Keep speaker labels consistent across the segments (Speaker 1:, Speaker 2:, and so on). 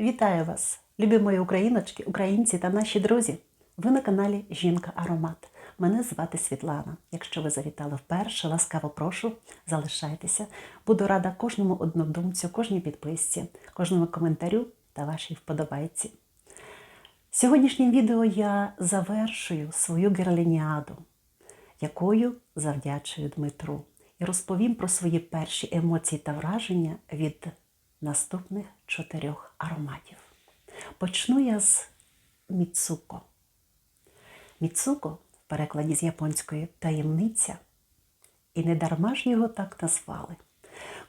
Speaker 1: Вітаю вас, любі мої україночки, українці та наші друзі. Ви на каналі Жінка Аромат. Мене звати Світлана. Якщо ви завітали вперше, ласкаво прошу, залишайтеся. Буду рада кожному однодумцю, кожній підписці, кожному коментарю та вашій вподобайці. Сьогоднішнім відео я завершую свою герлініаду, якою завдячую Дмитру, і розповім про свої перші емоції та враження від наступних чотирьох ароматів. Почну я з Міцуко. Міцуко в перекладі з японської таємниця, і не дарма ж його так назвали.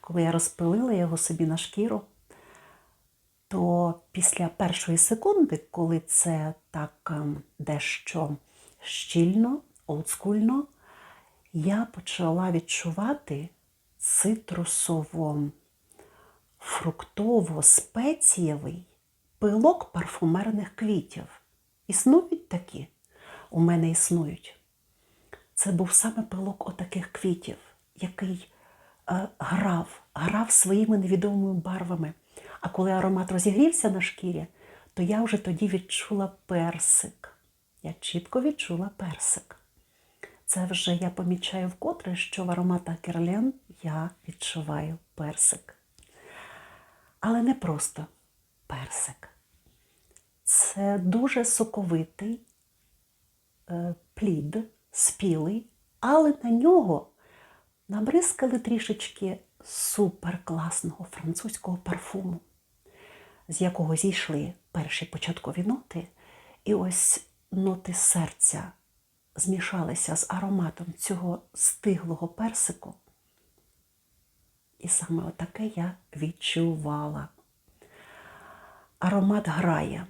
Speaker 1: Коли я розпилила його собі на шкіру, то після першої секунди, коли це так ем, дещо щільно, олдскульно, я почала відчувати цитрусово фруктово-спецієвий пилок парфумерних квітів. Існують такі? У мене існують. Це був саме пилок отаких квітів, який е, грав, грав своїми невідомими барвами. А коли аромат розігрівся на шкірі, то я вже тоді відчула персик. Я чітко відчула персик. Це вже я помічаю вкотре, що в ароматах Герлен я відчуваю персик. Але не просто персик. Це дуже соковитий е, плід, спілий, але на нього набризкали трішечки суперкласного французького парфуму, з якого зійшли перші початкові ноти, і ось ноти серця змішалися з ароматом цього стиглого персику. І саме отаке я відчувала. Аромат грає.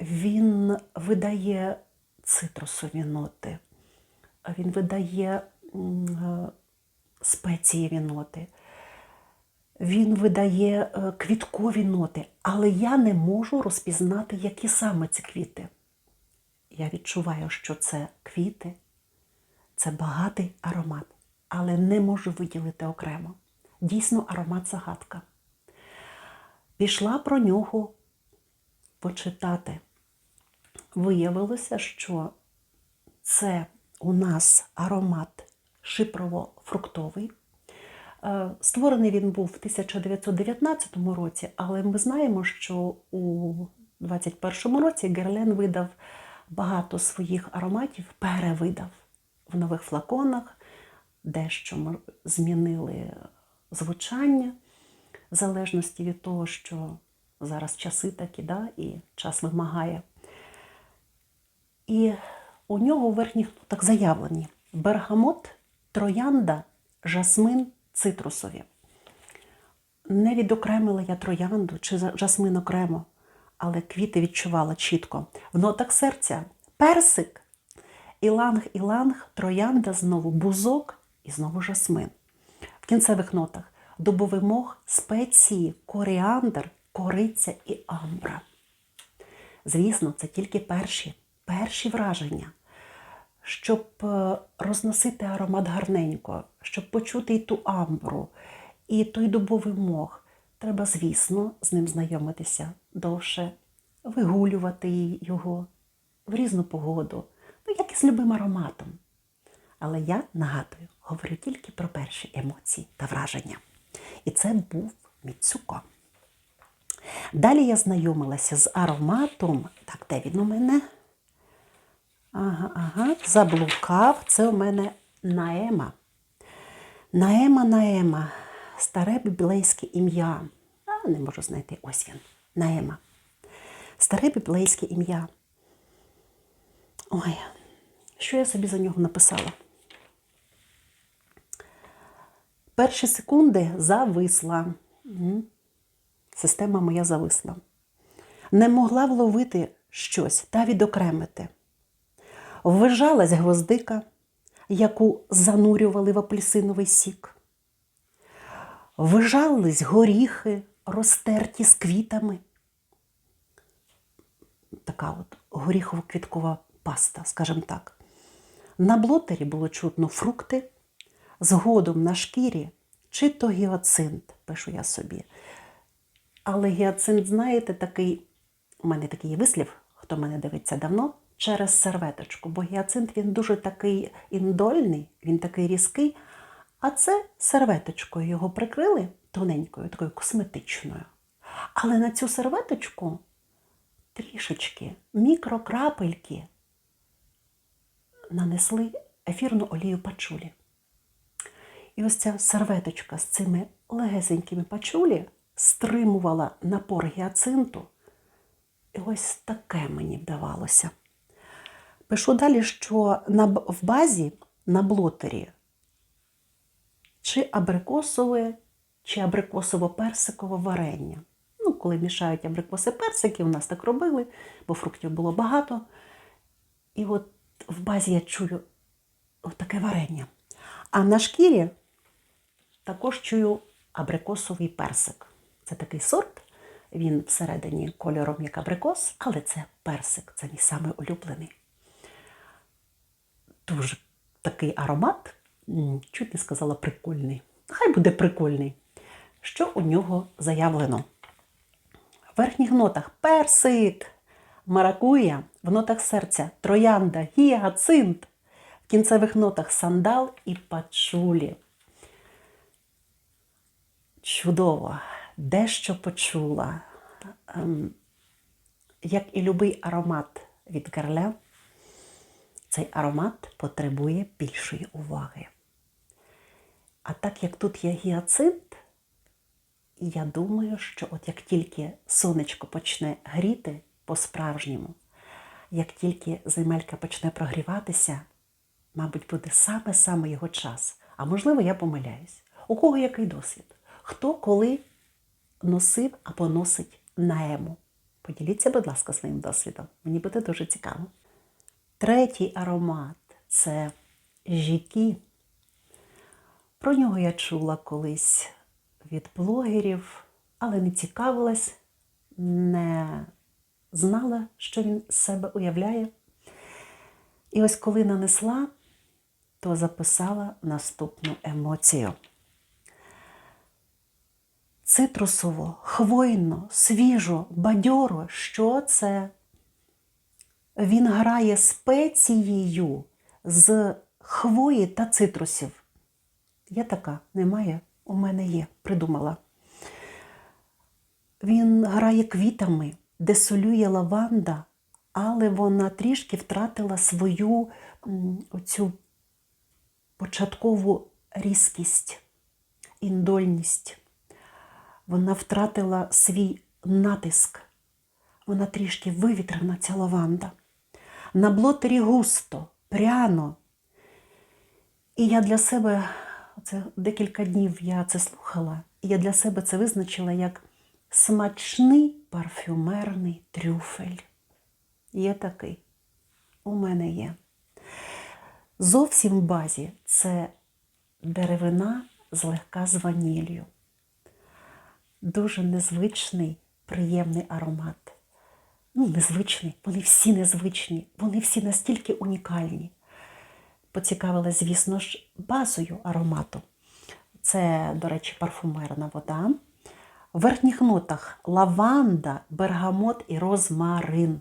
Speaker 1: Він видає цитрусові ноти, він видає спецієві ноти, він видає е, квіткові ноти, але я не можу розпізнати, які саме ці квіти. Я відчуваю, що це квіти, це багатий аромат, але не можу виділити окремо. Дійсно, аромат загадка. Пішла про нього почитати. Виявилося, що це у нас аромат шипрово-фруктовий. Е, Створений він був в 1919 році, але ми знаємо, що у 2021 році Герлен видав багато своїх ароматів, перевидав в нових флаконах, дещо змінили звучання, в залежності від того, що зараз часи такі, да, і час вимагає. І у нього у верхніх так заявлені бергамот, троянда, жасмин, цитрусові. Не відокремила я троянду чи жасмин окремо, але квіти відчувала чітко. В нотах серця персик, іланг, іланг, троянда, знову бузок і знову жасмин. Кінцевих нотах дубовий мох, спеції, коріандр, кориця і амбра. Звісно, це тільки перші, перші враження. Щоб е, розносити аромат гарненько, щоб почути і ту амбру, і той дубовий мох, треба, звісно, з ним знайомитися довше, вигулювати його в різну погоду, ну, як і з любим ароматом. Але я нагадую, говорю тільки про перші емоції та враження. І це був Міцуко. Далі я знайомилася з ароматом. Так, де він у мене? Ага, ага, заблукав. Це у мене Наема. Наема, Наема. Старе біблейське ім'я. А, не можу знайти. Ось він. Наема. Старе біблейське ім'я. Ой, що я собі за нього написала? Перші секунди зависла. Система моя зависла. Не могла вловити щось та відокремити. Ввижалась гвоздика, яку занурювали в апельсиновий сік. Вижались горіхи, розтерті з квітами. Така от горіхово-квіткова паста, скажімо так. На блотері було чутно фрукти, згодом на шкірі чи то гіоцинт, пишу я собі, Але гіацинт, знаєте, такий, у мене такий вислів, хто мене дивиться давно, через серветочку. Бо гіацинт він дуже такий індольний, він такий різкий. А це серветочкою його прикрили тоненькою, такою косметичною. Але на цю серветочку трішечки мікрокрапельки нанесли ефірну олію пачулі. І ось ця серветочка з цими легесенькими пачулі стримувала напор гіацинту. І ось таке мені вдавалося. Пишу далі, що на, в базі на блотері чи абрикосове, чи абрикосово-персикове варення. Ну, коли мішають абрикоси персики, у нас так робили, бо фруктів було багато. І от в базі я чую таке варення. А на шкірі також чую абрикосовий персик. Це такий сорт, він всередині кольором як абрикос, але це персик, це мій самий улюблений. Дуже такий аромат, чуть не сказала прикольний. Хай буде прикольний. Що у нього заявлено? В верхніх нотах персик, маракуя, в нотах серця троянда, гіацинт, в кінцевих нотах сандал і пачулі. Чудово, дещо почула. Ем, Як і любий аромат від Герля, цей аромат потребує більшої уваги. А так як тут є гіацинт, я думаю, що от як тільки сонечко почне гріти по-справжньому, як тільки земелька почне прогріватися, мабуть, буде саме-саме його час. А можливо, я помиляюсь. У кого який досвід? Хто коли носив або носить наему? Поділіться, будь ласка, своїм досвідом. Мені буде дуже цікаво. Третій аромат це жікі. Про нього я чула колись від блогерів, але не цікавилась, не знала, що він з себе уявляє. І ось коли нанесла, то записала наступну емоцію. Цитрусово, хвойно, свіжо, бадьоро. Що це? Він грає спецією з хвої та цитрусів. Є така, немає, у мене є, придумала. Він грає квітами, де солює лаванда, але вона трішки втратила свою оцю початкову різкість, індольність. Вона втратила свій натиск. Вона трішки вивітрена, ця лаванда. На блотері густо, пряно. І я для себе, це декілька днів я це слухала, і я для себе це визначила як смачний парфюмерний трюфель. Є такий. У мене є. Зовсім в базі це деревина злегка з ваніллю. Дуже незвичний, приємний аромат. Ну, незвичний, вони всі незвичні, вони всі настільки унікальні. Поцікавила, звісно ж, базою аромату. Це, до речі, парфумерна вода. В верхніх нотах лаванда, бергамот і розмарин.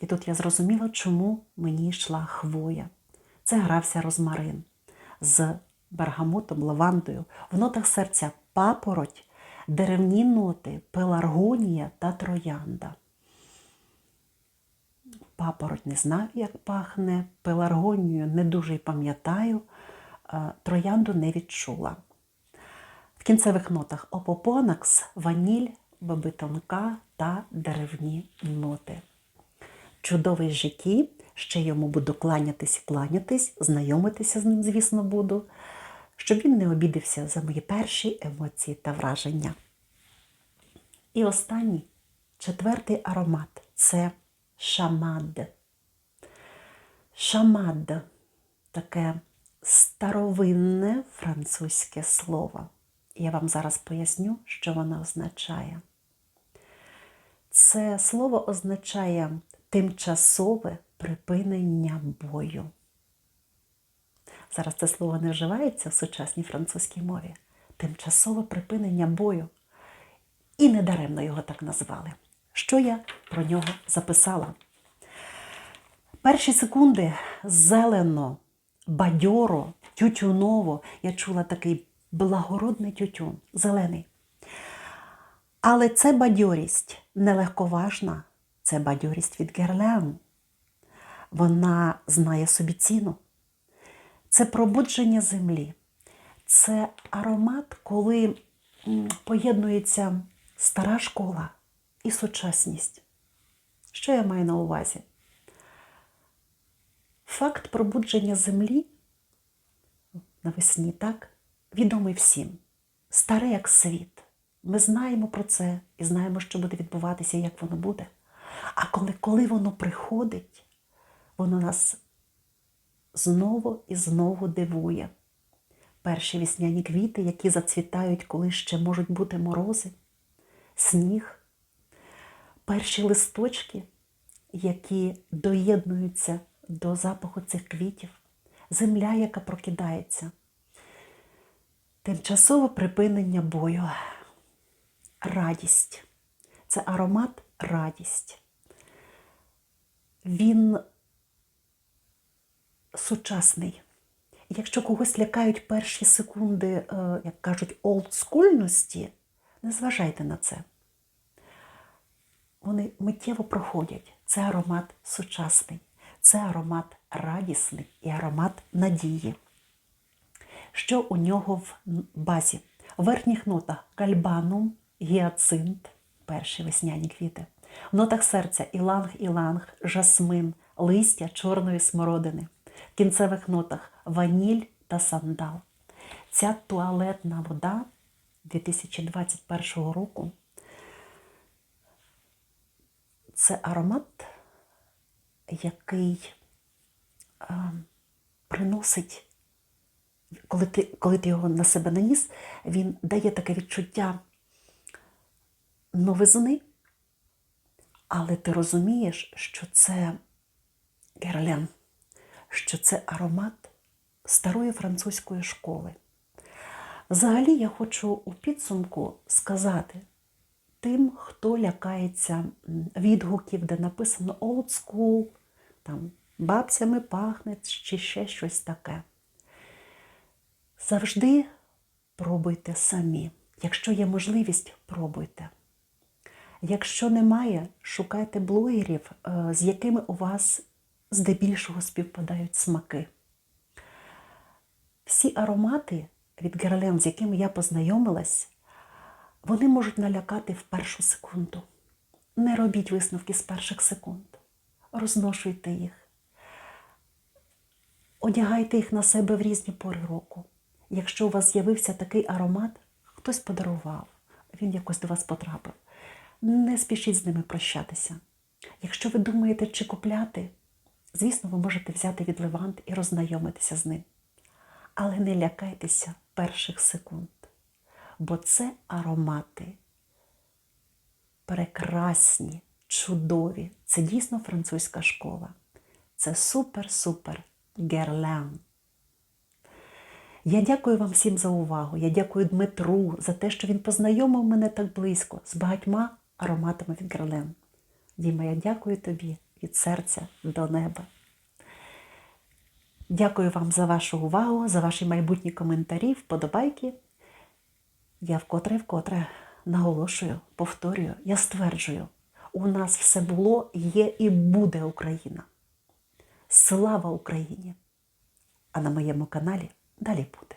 Speaker 1: І тут я зрозуміла, чому мені йшла хвоя. Це грався розмарин з бергамотом, лавандою. В нотах серця папороть, деревні ноти, пеларгонія та троянда. Папороть не знаю, як пахне, пеларгонію не дуже й пам'ятаю, троянду не відчула. В кінцевих нотах опопонакс, ваніль, баби тонка та деревні ноти. Чудовий житті, ще йому буду кланятись і кланятись, знайомитися з ним, звісно, буду, щоб він не обідався за мої перші емоції та враження. І останній, четвертий аромат це шамад. Шамад таке старовинне французьке слово. Я вам зараз поясню, що воно означає. Це слово означає тимчасове припинення бою. Зараз це слово не вживається в сучасній французькій мові. Тимчасове припинення бою. І недаремно його так назвали. Що я про нього записала? Перші секунди зелено, бадьоро, тютюново. Я чула такий благородний тютюн, зелений. Але це бадьорість нелегковажна, це бадьорість від Герлен. Вона знає собі ціну. Це пробудження землі, це аромат, коли поєднується стара школа і сучасність. Що я маю на увазі? Факт пробудження землі навесні, так, відомий всім. Старий як світ. Ми знаємо про це і знаємо, що буде відбуватися, як воно буде. А коли, коли воно приходить, воно нас знову і знову дивує. Перші вісняні квіти, які зацвітають, коли ще можуть бути морози, сніг, перші листочки, які доєднуються до запаху цих квітів, земля, яка прокидається, тимчасове припинення бою, радість. Це аромат радість. Він сучасний. Якщо когось лякають перші секунди, е, як кажуть, олдскульності, не зважайте на це. Вони миттєво проходять. Це аромат сучасний, це аромат радісний і аромат надії. Що у нього в базі? В верхніх нотах гальбанум, гіацинт, перші весняні квіти. В нотах серця іланг-іланг, жасмин, листя чорної смородини. Кінцевих нотах ваніль та сандал. Ця туалетна вода 2021 року це аромат, який е, приносить, коли ти, коли ти його на себе наніс, він дає таке відчуття новизни, але ти розумієш, що це герлен, що це аромат старої французької школи. Взагалі, я хочу у підсумку сказати тим, хто лякається відгуків, де написано old school, там бабцями пахне чи ще щось таке. Завжди пробуйте самі. Якщо є можливість, пробуйте. Якщо немає, шукайте блогерів, е, з якими у вас здебільшого співпадають смаки. Всі аромати від Герлен, з якими я познайомилась, вони можуть налякати в першу секунду. Не робіть висновки з перших секунд. Розношуйте їх. Одягайте їх на себе в різні пори року. Якщо у вас з'явився такий аромат, хтось подарував, він якось до вас потрапив. Не спішіть з ними прощатися. Якщо ви думаєте, чи купляти, звісно, ви можете взяти від Левант і роззнайомитися з ним. Але не лякайтеся перших секунд, бо це аромати прекрасні, чудові. Це дійсно французька школа. Це супер-супер герлен. Я дякую вам всім за увагу. Я дякую Дмитру за те, що він познайомив мене так близько з багатьма ароматами від Герлен. Діма, я дякую тобі від серця до неба. Дякую вам за вашу увагу, за ваші майбутні коментарі, вподобайки. Я вкотре вкотре наголошую, повторюю, я стверджую, у нас все було, є і буде Україна. Слава Україні! А на моєму каналі далі буде.